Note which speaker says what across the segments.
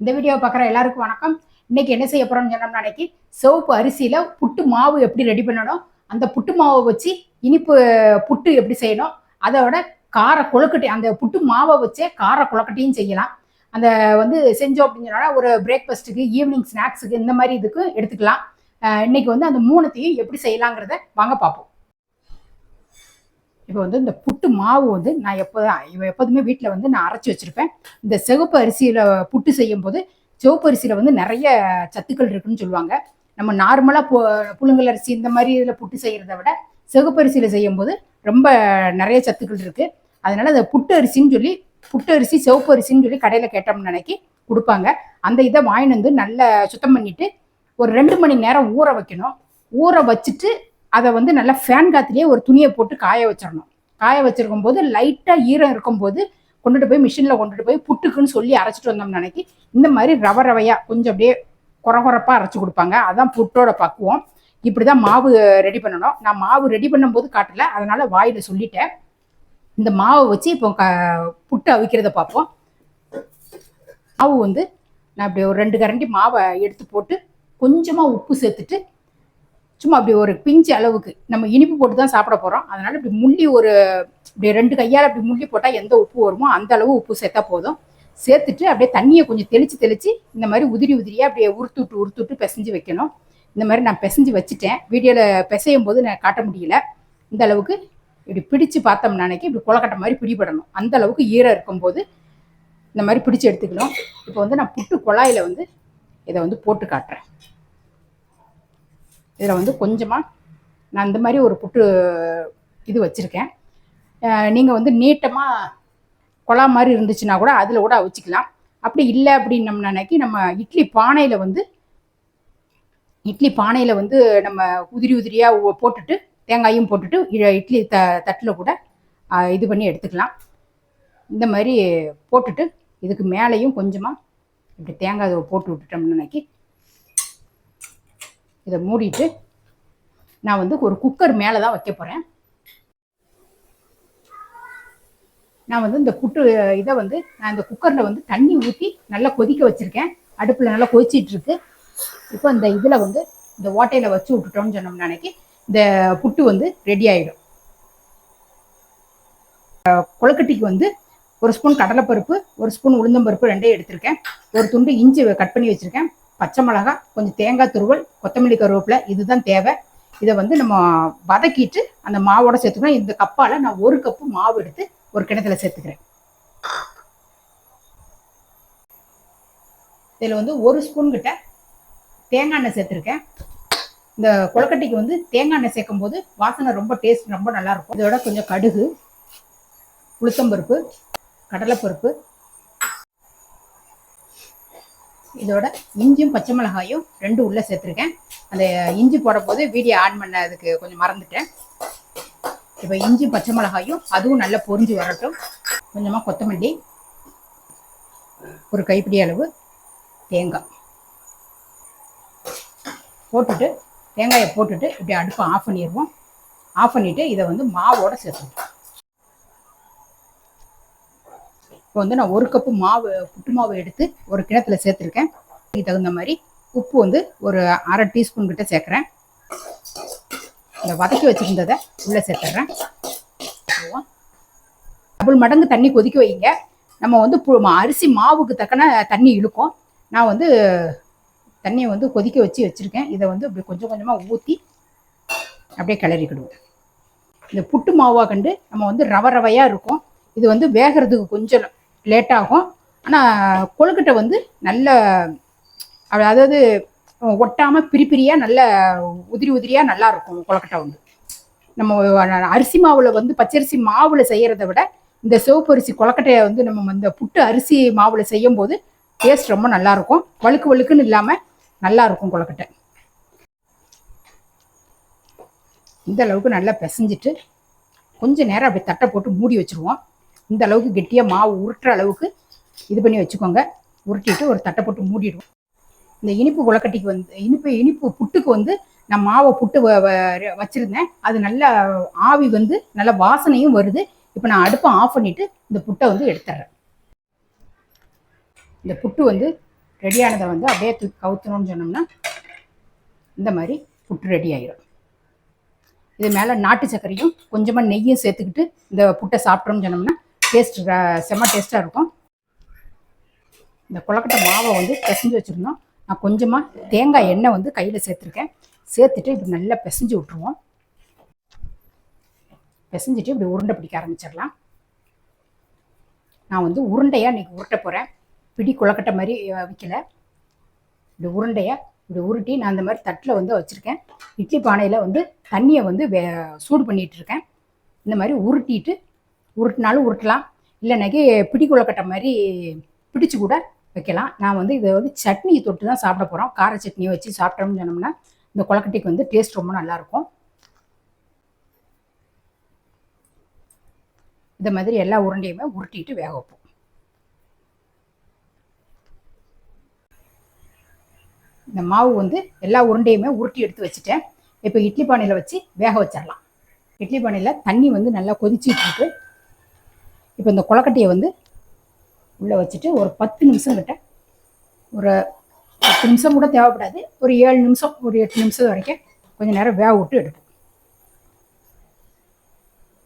Speaker 1: இந்த வீடியோ பார்க்குற எல்லாருக்கும் வணக்கம். இன்னைக்கு என்ன செய்ய போகிறோம்னு சொன்னோம்னா அன்னைக்கு சிவப்பு அரிசியில் புட்டு மாவு எப்படி ரெடி பண்ணணும்? அந்த புட்டு மாவை வச்சு இனிப்பு புட்டு எப்படி செய்யணும்? அதோட கார கொழுக்கட்டை அந்த புட்டு மாவை வச்சே கார கொழுக்கட்டையும் செய்யலாம். அந்த வந்து செஞ்சோம் அப்படின்னு சொன்னால் ஒரு பிரேக்ஃபாஸ்ட்டுக்கு ஈவினிங் ஸ்நாக்ஸுக்கு இந்த மாதிரி இதுக்கு எடுத்துக்கலாம். இன்றைக்கி இன்னைக்கு வந்து அந்த மூணுத்தையும் எப்படி செய்யலாங்கிறத வாங்க பார்ப்போம். இப்போ வந்து இந்த புட்டு மாவு வந்து நான் எப்போ எப்போதுமே வீட்டில் வந்து நான் அரைச்சி வச்சுருப்பேன். இந்த சிவப்பு அரிசியில் புட்டு செய்யும் போது சிவப்பு அரிசியில் வந்து நிறைய சத்துக்கள் இருக்குன்னு சொல்லுவாங்க. நம்ம நார்மலாக பு புழுங்கல் அரிசி இந்த மாதிரி இதில் புட்டு செய்கிறத விட சிவப்பு அரிசியில் செய்யும்போது ரொம்ப நிறைய சத்துக்கள் இருக்குது அதனால் அந்த புட்டு அரிசின்னு சொல்லி புட்டு அரிசி சிவப்பு அரிசின்னு சொல்லி கடையில் கேட்டோம்னு நினைக்கி கொடுப்பாங்க. அந்த இதை வாங்கிட்டு வந்து நல்லா சுத்தம் பண்ணிவிட்டு ஒரு ரெண்டு மணி நேரம் ஊற வைக்கணும். ஊற வச்சுட்டு அதை வந்து நல்லா ஃபேன் காத்துலேயே ஒரு துணியை போட்டு காய வச்சிடணும். காய வச்சிருக்கும் போது லைட்டாக ஈரம் இருக்கும்போது கொண்டுட்டு போய் மிஷினில் கொண்டுட்டு போய் புட்டுக்குன்னு சொல்லி அரைச்சிட்டு வந்தோம்னு நினைக்கி இந்த மாதிரி ரவ ரவையாக கொஞ்சம் அப்படியே குறகுறப்பாக அரைச்சி கொடுப்பாங்க. அதான் புட்டோட பக்குவம். இப்படி தான் மாவு ரெடி பண்ணணும். நான் மாவு ரெடி பண்ணும்போது காட்டல அதனால் வாயில் சொல்லிட்டேன். இந்த மாவை வச்சு இப்போ க புட்டு அவிக்கிறத பார்ப்போம். மாவு வந்து நான் இப்படி ஒரு ரெண்டு கரண்டி மாவை எடுத்து போட்டு கொஞ்சமாக உப்பு சேர்த்துட்டு சும்மா அப்படி ஒரு பிஞ்சு அளவுக்கு நம்ம இனிப்பு போட்டு தான் சாப்பிட போகிறோம் அதனால் இப்படி முள்ளி ஒரு இப்படி ரெண்டு கையால் அப்படி முள்ளி போட்டால் எந்த உப்பு வருமோ அந்த அளவு உப்பு சேர்த்தா போதும். சேர்த்துட்டு அப்படியே தண்ணியை கொஞ்சம் தெளித்து தெளித்து இந்த மாதிரி உதிரி உதிரியாக அப்படியே உருத்துட்டு உருத்துட்டு பிசைஞ்சு வைக்கணும். இந்த மாதிரி நான் பிசைஞ்சு வச்சுட்டேன். வீடியோவில் பிசையும் போது நான் காட்ட முடியல. இந்த அளவுக்கு இப்படி பிடிச்சு பார்த்தோம் அன்னைக்கு இப்படி கொலக்கட்டை மாதிரி பிடிபடணும். அந்த அளவுக்கு ஈரம் இருக்கும்போது இந்த மாதிரி பிடிச்சு எடுத்துக்கணும். இப்போ வந்து நான் புட்டு குழாயில் வந்து இதை வந்து போட்டு காட்டுறேன். இதில் வந்து கொஞ்சமாக நான் இந்த மாதிரி ஒரு புட்டு இது வச்சுருக்கேன். நீங்கள் வந்து நீட்டமாக குழா மாதிரி இருந்துச்சுன்னா கூட அதில் கூட அவிச்சிக்கலாம் அப்படி இல்லை அப்படின்னம்னா அன்னைக்கு நம்ம இட்லி பானையில் வந்து இட்லி பானையில் வந்து நம்ம உதிரி உதிரியாக போட்டுட்டு தேங்காயும் போட்டுட்டு இ- இட்லி த தட்டில் கூட இது பண்ணி எடுத்துக்கலாம். இந்த மாதிரி போட்டுட்டு இதுக்கு மேலேயும் கொஞ்சமாக இப்படி தேங்காய் இதை போட்டு விட்டுட்டோம்னு நினைக்கி இதை மூடிட்டு நான் வந்து ஒரு குக்கர் மேலே தான் வைக்க போகிறேன் நான் வந்து இந்த புட்டு இதை வந்து நான் இந்த குக்கரில் வந்து தண்ணி ஊற்றி நல்லா கொதிக்க வச்சுருக்கேன். அடுப்பில் நல்லா கொதிச்சிட்ருக்கு இப்போ இந்த இதில் வந்து இந்த ஓட்டையில் வச்சு விட்டுட்டோம்னு சொன்னோம்னா அன்னைக்கு இந்த புட்டு வந்து ரெடி ஆகிடும் குளக்கட்டிக்கு வந்து ஒரு ஸ்பூன் கடலைப்பருப்பு ஒரு ஸ்பூன் உளுந்தம்பருப்பு ரெண்டையும் எடுத்திருக்கேன். ஒரு துண்டு இஞ்சி கட் பண்ணி வச்சுருக்கேன். பச்சை மிளகாய் கொஞ்சம் தேங்காய் துருவல் கொத்தமல்லி கருவேப்பிலை இதுதான் தேவை. இதை வந்து நம்ம வதக்கிட்டு அந்த மாவோட சேர்த்துக்கணும். இந்த கப்பால் நான் ஒரு கப்பு மாவு எடுத்து ஒரு கிணத்துல சேர்த்துக்கிறேன். இதில் வந்து ஒரு ஸ்பூன் கிட்ட தேங்காய் எண்ணெய் சேர்த்துருக்கேன். இந்த கொழுக்கட்டைக்கு வந்து தேங்காய் எண்ணெய் சேர்க்கும் போது வாசனை ரொம்ப டேஸ்ட் ரொம்ப நல்லா இருக்கும். இதோட கொஞ்சம் கடுகு உளுத்தம்பருப்பு கடலைப்பருப்பு இதோட இஞ்சியும் பச்சை மிளகாயும் ரெண்டு உள்ளே சேர்த்துருக்கேன். அந்த இஞ்சி போட போது வீடியோ ஆன் பண்ணதுக்கு கொஞ்சம் மறந்துட்டேன். இப்போ இஞ்சி பச்சை மிளகாயும் அதுவும் நல்லா பொரிஞ்சு வரட்டும். கொஞ்சமாக கொத்தமல்லி ஒரு கைப்பிடி அளவு தேங்காய். போட்டுட்டு தேங்காயை போட்டுட்டு இப்படி அடுப்பை ஆஃப் பண்ணிடுவோம். ஆஃப் பண்ணிவிட்டு இதை வந்து மாவோட சேர்த்துருவோம் இப்போ வந்து நான் ஒரு கப்பு மாவு புட்டு மாவு எடுத்து ஒரு கிணத்துல சேர்த்துருக்கேன். இதுக்கு தகுந்த மாதிரி உப்பு வந்து ஒரு அரை டீஸ்பூன் கிட்ட சேர்க்குறேன். இந்த வதக்கி வச்சுருந்ததை உள்ளே சேர்த்துட்றேன் டபுள் மடங்கு தண்ணி கொதிக்க வைங்க. நம்ம வந்து பு- மா- அரிசி மாவுக்கு தக்கன தண்ணி இழுக்கும். நான் வந்து தண்ணியை வந்து கொதிக்க வச்சு வச்சுருக்கேன். இதை வந்து அப்படி கொஞ்சம் கொஞ்சமாக ஊற்றி அப்படியே கிளறிக்கிடுவோம். இந்த புட்டு மாவாக கண்டு நம்ம வந்து ரவ ரவையாக இருக்கும். இது வந்து வேகிறதுக்கு கொஞ்சம் லேட் ஆகும். ஆனால் கொழுக்கட்டை வந்து நல்ல அதாவது ஒட்டாமல் பிரிப்பிரியாக நல்ல உதிரி உதிரியாக நல்லா இருக்கும் கொழுக்கட்டை வந்து. நம்ம அரிசி மாவில் வந்து பச்சரிசி மாவில் செய்கிறத விட இந்த சிவப்பு அரிசி கொழுக்கட்டையை வந்து நம்ம இந்த புட்டு அரிசி மாவில் செய்யும் போது டேஸ்ட் ரொம்ப நல்லாயிருக்கும் வழுக்கு வழுக்குன்னு இல்லாமல் நல்லாயிருக்கும் கொழக்கட்டை கொழுக்கட்டை. இந்த அளவுக்கு நல்லா பிசைஞ்சிட்டு கொஞ்சம் நேரம் அப்படி தட்டை போட்டு மூடி வச்சிருவோம். இந்த அளவுக்கு கெட்டியாக மாவு உருட்டுற அளவுக்கு இது பண்ணி வச்சுக்கோங்க. உருட்டிட்டு ஒரு தட்டை போட்டு மூடிடுவோம். இந்த இனிப்பு குளக்கட்டிக்கு வந்து இனிப்பு இனிப்பு புட்டுக்கு வந்து நான் மாவை புட்டு வ- அது நல்லா ஆவி வந்து நல்ல வாசனையும் வருது. இப்போ நான் அடுப்பை ஆஃப் பண்ணிவிட்டு இந்த புட்டை வந்து எடுத்துட்றேன் இந்த புட்டு வந்து ரெடியானதை வந்து அப்படியே தூக்கி கவுத்தணும்னு சொன்னோம்னா இந்த மாதிரி புட்டு ரெடி ஆயிடும் இது மேலே நாட்டு சர்க்கரையும் கொஞ்சமாக நெய்யும் சேர்த்துக்கிட்டு இந்த புட்டை சாப்பிட்டோம்னு சொன்னோம்னா டேஸ்ட் செம்ம டேஸ்ட்டாக இருக்கும். இந்த கொலக்கட்டை மாவை வந்து பிசைஞ்சு வச்சுருந்தோம். நான் கொஞ்சமாக தேங்காய் எண்ணெய் வந்து கையில் சேர்த்துருக்கேன். சேர்த்துட்டு இப்படி நல்லா பிசைஞ்சு விட்ருவோம் பிசைஞ்சிட்டு இப்படி உருண்டை பிடிக்க ஆரம்பிச்சிடலாம். நான் வந்து உருண்டையாக இன்றைக்கி உருட்ட போகிறேன் பிடி கொலக்கட்டை மாதிரி வைக்கல. இப்படி உருண்டையாக இப்படி உருட்டி நான் அந்த மாதிரி தட்டில் வந்து வச்சுருக்கேன். இட்லி பானையில் வந்து தண்ணியை வந்து வே சூடு பண்ணிகிட்டு இருக்கேன். இந்த மாதிரி உருட்டிட்டு உருட்டினாலும் உருட்டலாம். இல்லைனாக்கி பிடி கொலக்கட்டை மாதிரி பிடிச்சு கூட வைக்கலாம். நான் வந்து இதை வந்து சட்னி தொட்டு தான் சாப்பிட போகிறோம் கார சட்னியை வச்சு சாப்பிட்டோம்னு சொன்னோம்னா இந்த கொலக்கட்டைக்கு வந்து டேஸ்ட் ரொம்ப நல்லாயிருக்கும் இந்த மாதிரி எல்லா உருண்டையுமே உருட்டிட்டு வேக வைப்போம். இந்த மாவு வந்து எல்லா உருண்டையுமே உருட்டி எடுத்து வச்சுட்டேன். இப்போ இட்லி பானையில் வச்சு வேக வச்சிடலாம். இட்லி பானையில் தண்ணி வந்து நல்லா கொதிச்சிட்டு இருக்கு. இப்போ இந்த கொலக்கட்டையை வந்து உள்ளே வச்சுட்டு ஒரு பத்து நிமிஷம் கிட்ட ஒரு பத்து நிமிஷம் கூட தேவைப்படாது. ஒரு ஏழு நிமிஷம் ஒரு எட்டு நிமிஷம் வரைக்கும் கொஞ்சம் நேரம் வேக விட்டு எடுப்போம்.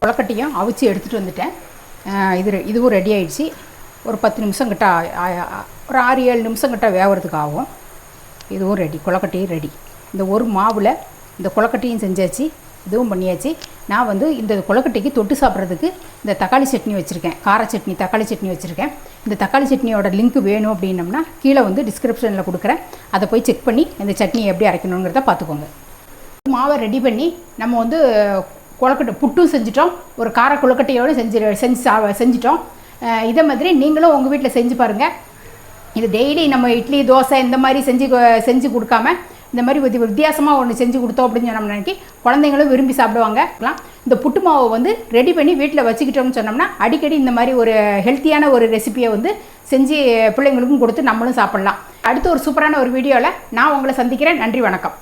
Speaker 1: கொலக்கட்டையும் அவிச்சு எடுத்துகிட்டு வந்துட்டேன். இது இதுவும் ரெடி ஆயிடுச்சு. ஒரு பத்து நிமிஷம் கிட்ட ஒரு ஆறு ஏழு நிமிஷம் கிட்ட வேகிறதுக்கு ஆகும். இதுவும் ரெடி கொலக்கட்டையும் ரெடி இந்த ஒரு மாவில் இந்த கொலக்கட்டையும் செஞ்சாச்சு. இதுவும் பண்ணியாச்சு. நான் வந்து இந்த கொலக்கட்டைக்கு தொட்டு சாப்பிட்றதுக்கு இந்த தக்காளி சட்னி வச்சுருக்கேன். கார சட்னி தக்காளி சட்னி வச்சுருக்கேன். இந்த தக்காளி சட்னியோட லிங்க் வேணும் அப்படின்னம்னா கீழே வந்து டிஸ்கிரிப்ஷனில் கொடுக்குறேன். அதை போய் செக் பண்ணி இந்த சட்னி எப்படி அரைக்கணுங்கிறத பார்த்துக்கோங்க. மாவை ரெடி பண்ணி நம்ம வந்து கொலக்கட்டை புட்டும் செஞ்சிட்டோம். ஒரு கார கொழுக்கட்டையோடு செஞ்சு செஞ்சு சா- செஞ்சிட்டோம். இதை இதே மாதிரி நீங்களும் உங்கள் வீட்டில் செஞ்சு பாருங்கள் இது டெய்லி நம்ம இட்லி தோசை இந்த மாதிரி செஞ்சு செஞ்சு கொடுக்காம இந்த மாதிரி ஒரு வித்தியாசமாக ஒன்று செஞ்சு கொடுத்தோம் அப்படின்னு சொன்னோம்னா குழந்தைங்களும் விரும்பி சாப்பிடுவாங்க. இந்த புட்டு மாவை வந்து ரெடி பண்ணி வீட்டில் வச்சுக்கிட்டோம்னு சொன்னோம்னா அடிக்கடி இந்த மாதிரி ஒரு ஹெல்த்தியான ஒரு ரெசிபியை வந்து செஞ்சு பிள்ளைங்களுக்கும் கொடுத்து நம்மளும் சாப்பிட்லாம். அடுத்து ஒரு சூப்பரான ஒரு வீடியோவில் நான் உங்களை சந்திக்கிறேன். நன்றி வணக்கம்.